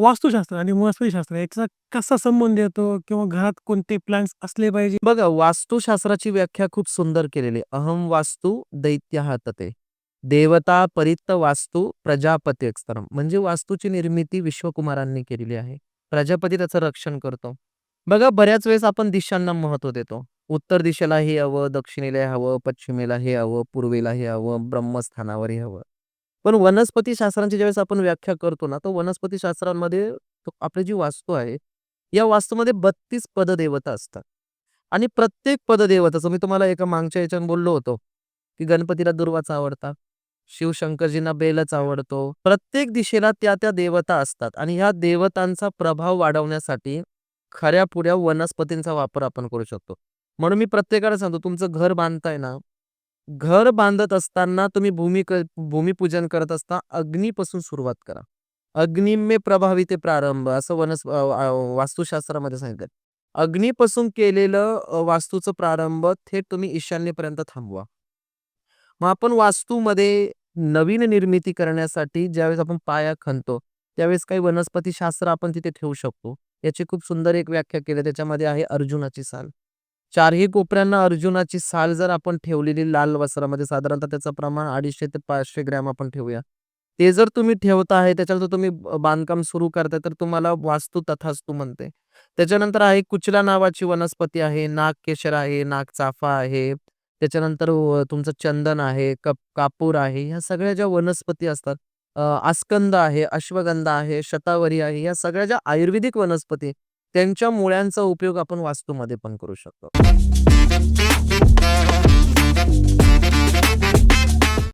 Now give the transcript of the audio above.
वास्तुशास्त्र आणि वनस्पतीशास्त्र याचा कसा संबंध येतो किंवा घरात कोणते प्लॅन्स असले पाहिजे? बघा वास्तुशास्त्राची व्याख्या खूप सुंदर केलेली अहम अहं वास्तु हातते देवता परित्त वास्तु प्रजापती एक्स्तरम. म्हणजे वास्तूची निर्मिती विश्वकुमारांनी केलेली आहे. प्रजापती त्याचं रक्षण करतो. बघा बऱ्याच वेळेस आपण दिशांना महत्त्व देतो. उत्तर दिशेला हे हवं, दक्षिणेला हे हवं, पश्चिमेला हे हवं, पूर्वेला हे हवं, ब्रह्मस्थानावर हे हवं. पण वनस्पती शास्त्रांची ज्यावेळेस आपण व्याख्या करतो ना, तर वनस्पती शास्त्रांमध्ये आपली जी वास्तू आहे, या वास्तूमध्ये 32 पददेवता असतात. आणि प्रत्येक पददेवताचं मी तुम्हाला एका मागच्या ह्याच्यात बोललो होतो, की गणपतीला दुर्वाच आवडतात. शिवशंकरजींना बेलच आवडतो. प्रत्येक दिशेला त्या-त्या देवता असतात आणि ह्या देवतांचा प्रभाव वाढवण्यासाठी खऱ्या पुऱ्या वनस्पतींचा वापर आपण करू शकतो. म्हणून मी प्रत्येकाला सांगतो तुमचं घर बांधताय ना, घर बांधत असताना तुम्ही भूमिक भूमिपूजन करत असता अग्नीपासून सुरुवात करा. अग्निमे प्रभाविते प्रारंभ असं वनस वास्तुशास्त्रामध्ये सांगितलं अग्नीपासून केलेलं वास्तूचं प्रारंभ थेट तुम्ही ईशान्येपर्यंत थांबवा. मग आपण वास्तूमध्ये नवीन निर्मिती करण्यासाठी ज्यावेळेस आपण पाया खणतो, त्यावेळेस काही वनस्पतीशास्त्र आपण तिथे ठेवू शकतो. याची खूप सुंदर एक व्याख्या केली त्याच्यामध्ये आहे अर्जुनाची साल. चारही कोपऱ्यांना अर्जुनाची साल जर आपण ठेवलेली लाल वस्त्रामध्ये साधारणतः त्याचं प्रमाण 250 ते पाचशे ग्रॅम आपण ठेवूया. ते जर तुम्ही ठेवत आहे त्याच्यावर जर तुम्ही बांधकाम सुरू करताय तर तुम्हाला वास्तू तथास्तु म्हणते. त्याच्यानंतर आहे कुचला नावाची वनस्पती आहे, नाग केशर आहे, नाग चाफा आहे. त्याच्यानंतर तुमचं चंदन आहे, कप कापूर आहे. ह्या सगळ्या ज्या वनस्पती असतात अ, आस्कंद आहे, अश्वगंधा आहे, शतावरी आहे. ह्या सगळ्या ज्या आयुर्वेदिक वनस्पती त्यांच्या मुळ्यांचा उपयोग आपण वास्तूमध्ये पण करू शकतो.